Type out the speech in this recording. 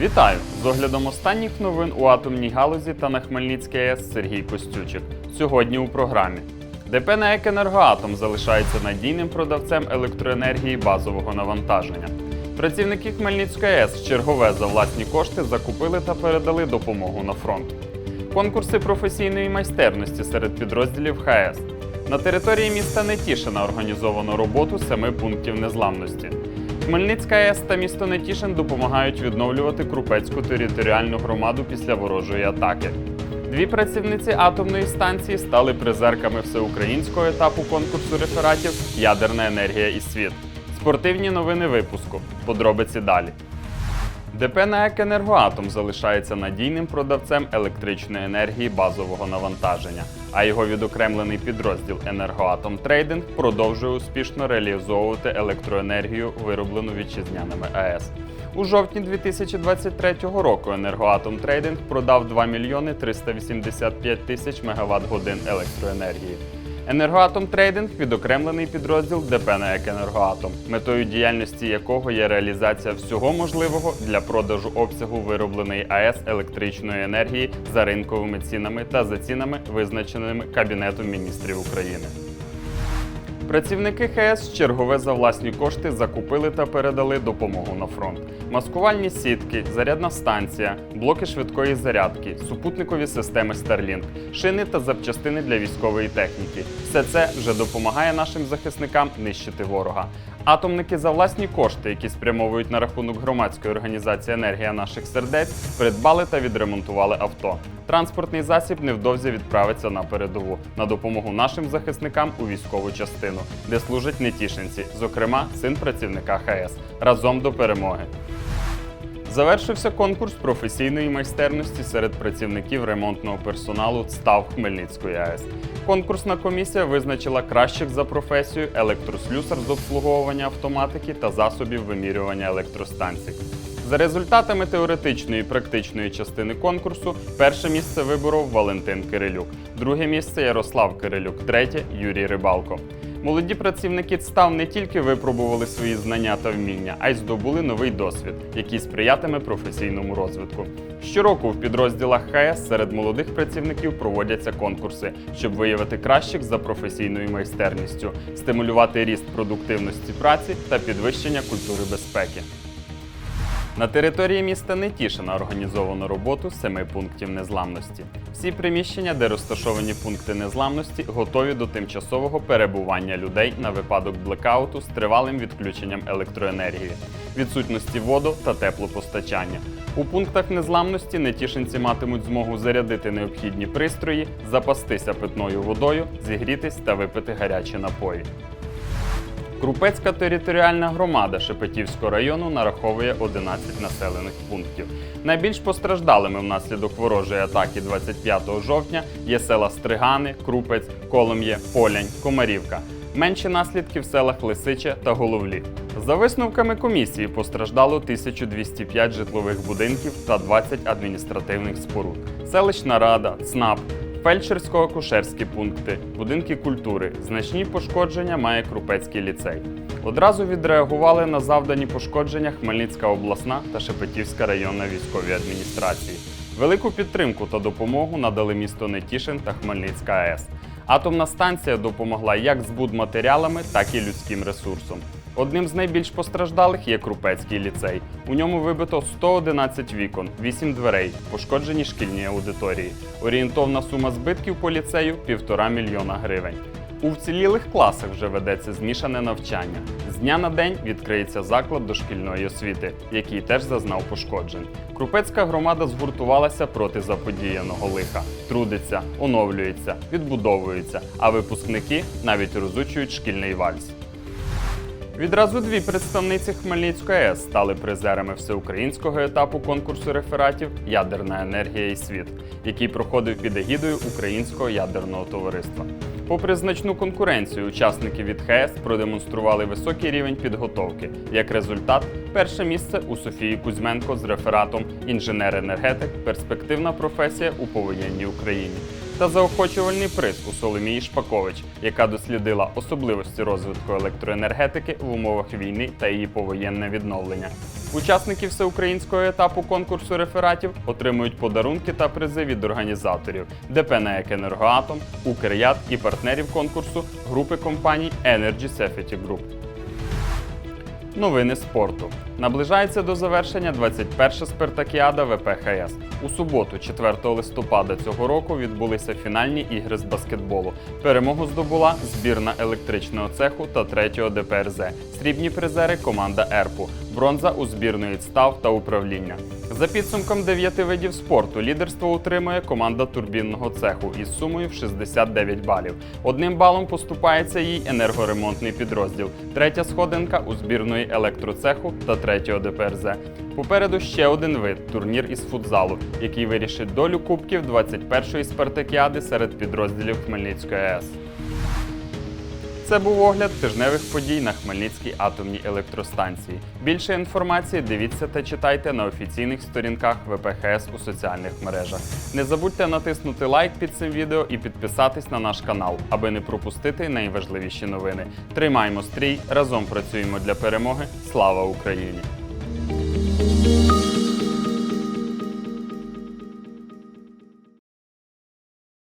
Вітаю! З оглядом останніх новин у атомній галузі та на Хмельницькій АЕС Сергій Костючик. Сьогодні у програмі. ДП «НАЕК Енергоатом залишається надійним продавцем електроенергії базового навантаження. Працівники Хмельницької АЕС чергове за власні кошти закупили та передали допомогу на фронт. Конкурси професійної майстерності серед підрозділів ХАЕС. На території міста Нетішина організовано роботу семи пунктів незламності. Хмельницька АЕС та місто Нетішин допомагають відновлювати Крупецьку територіальну громаду після ворожої атаки. Дві працівниці атомної станції стали призерками всеукраїнського етапу конкурсу рефератів Ядерна енергія і світ. Спортивні новини випуску. Подробиці далі. ДП «НАЕК Енергоатом залишається надійним продавцем електричної енергії базового навантаження, а його відокремлений підрозділ Енергоатом Трейдинг продовжує успішно реалізовувати електроенергію, вироблену вітчизняними АЕС. У жовтні 2023 року Енергоатом Трейдинг продав 2 мільйони 385 тисяч мегаватт годин електроенергії. Енергоатом Трейдинг відокремлений підрозділ ДП «НАЕК Енергоатом, метою діяльності якого є реалізація всього можливого для продажу обсягу виробленої АЕС електричної енергії за ринковими цінами та за цінами, визначеними Кабінетом міністрів України. Працівники ХС чергове за власні кошти закупили та передали допомогу на фронт. Маскувальні сітки, зарядна станція, блоки швидкої зарядки, супутникові системи Starlink, шини та запчастини для військової техніки. Все це вже допомагає нашим захисникам нищити ворога. Атомники за власні кошти, які спрямовують на рахунок громадської організації Енергія наших сердець, придбали та відремонтували авто. Транспортний засіб невдовзі відправиться на передову на допомогу нашим захисникам у військову частину, де служать нетішинці, зокрема син працівника ХС. Разом до перемоги. Завершився конкурс професійної майстерності серед працівників ремонтного персоналу СТАВ Хмельницької АЕС. Конкурсна комісія визначила кращих за професію електрослюсар з обслуговування автоматики та засобів вимірювання електростанцій. За результатами теоретичної і практичної частини конкурсу перше місце виборов Валентин Кирилюк, друге місце Ярослав Кирилюк, третє Юрій Рибалко. Молоді працівники ЦТАВ не тільки випробували свої знання та вміння, а й здобули новий досвід, який сприятиме професійному розвитку. Щороку в підрозділах ХС серед молодих працівників проводяться конкурси, щоб виявити кращих за професійною майстерністю, стимулювати ріст продуктивності праці та підвищення культури безпеки. На території міста Нетішина організовано роботу семи пунктів незламності. Всі приміщення, де розташовані пункти незламності, готові до тимчасового перебування людей на випадок блекауту з тривалим відключенням електроенергії, відсутності воду та теплопостачання. У пунктах незламності нетішинці матимуть змогу зарядити необхідні пристрої, запастися питною водою, зігрітись та випити гарячі напої. Крупецька територіальна громада Шепетівського району нараховує 11 населених пунктів. Найбільш постраждалими внаслідок ворожої атаки 25 жовтня є села Стригани, Крупець, Колом'є, Полянь, Комарівка. Менші наслідки в селах Лисиче та Головлі. За висновками комісії постраждало 1205 житлових будинків та 20 адміністративних споруд. Селищна рада, ЦНАП, Фельдшерсько-акушерські пункти, будинки культури, значні пошкодження має Крупецький ліцей. Одразу відреагували на завдані пошкодження Хмельницька обласна та Шепетівська районна військові адміністрації. Велику підтримку та допомогу надали місто Нетішин та Хмельницька АЕС. Атомна станція допомогла як з будматеріалами, так і людським ресурсом. Одним з найбільш постраждалих є Крупецький ліцей. У ньому вибито 111 вікон, 8 дверей, пошкоджені шкільні аудиторії. Орієнтовна сума збитків по ліцею півтора мільйона гривень. У вцілілих класах вже ведеться змішане навчання. З дня на день відкриється заклад дошкільної освіти, який теж зазнав пошкоджень. Крупецька громада згуртувалася проти заподіяного лиха, трудиться, оновлюється, відбудовується, а випускники навіть розучують шкільний вальс. Відразу дві представниці Хмельницької АЕС стали призерами всеукраїнського етапу конкурсу рефератів Ядерна енергія і світ, який проходив під егідою Українського ядерного товариства. Попри значну конкуренцію, учасники від ХС продемонстрували високий рівень підготовки. Як результат, перше місце у Софії Кузьменко з рефератом інженер-енергетик перспективна професія у повоєнній Україні та заохочувальний приз у Соломії Шпакович, яка дослідила особливості розвитку електроенергетики в умовах війни та її повоєнне відновлення. Учасники всеукраїнського етапу конкурсу рефератів отримують подарунки та призи від організаторів ДП «НАЕК Енергоатом, «Укрят» і партнерів конкурсу групи компаній Energy Safety Group. Новини спорту. Наближається до завершення 21-ша спартакіада ВПХС. У суботу, 4 листопада цього року, відбулися фінальні ігри з баскетболу. Перемогу здобула збірна електричного цеху та 3-го ДПРЗ. Срібні призери команда Ерпу, бронза у збірної ЦТАВ та управління. За підсумком 9 видів спорту лідерство утримує команда турбінного цеху із сумою в 69 балів. Одним балом поступається їй енергоремонтний підрозділ. Третя сходинка у збірної електроцеху та 3-го ДПРЗ. Попереду ще один вид турнір із футзалу, який вирішить долю кубків 21-ї спартакіади серед підрозділів Хмельницької АЕС. Це був огляд тижневих подій на Хмельницькій атомній електростанції. Більше інформації дивіться та читайте на офіційних сторінках ВПХС у соціальних мережах. Не забудьте натиснути лайк під цим відео і підписатись на наш канал, аби не пропустити найважливіші новини. Тримаймо стрій, разом працюємо для перемоги. Слава Україні!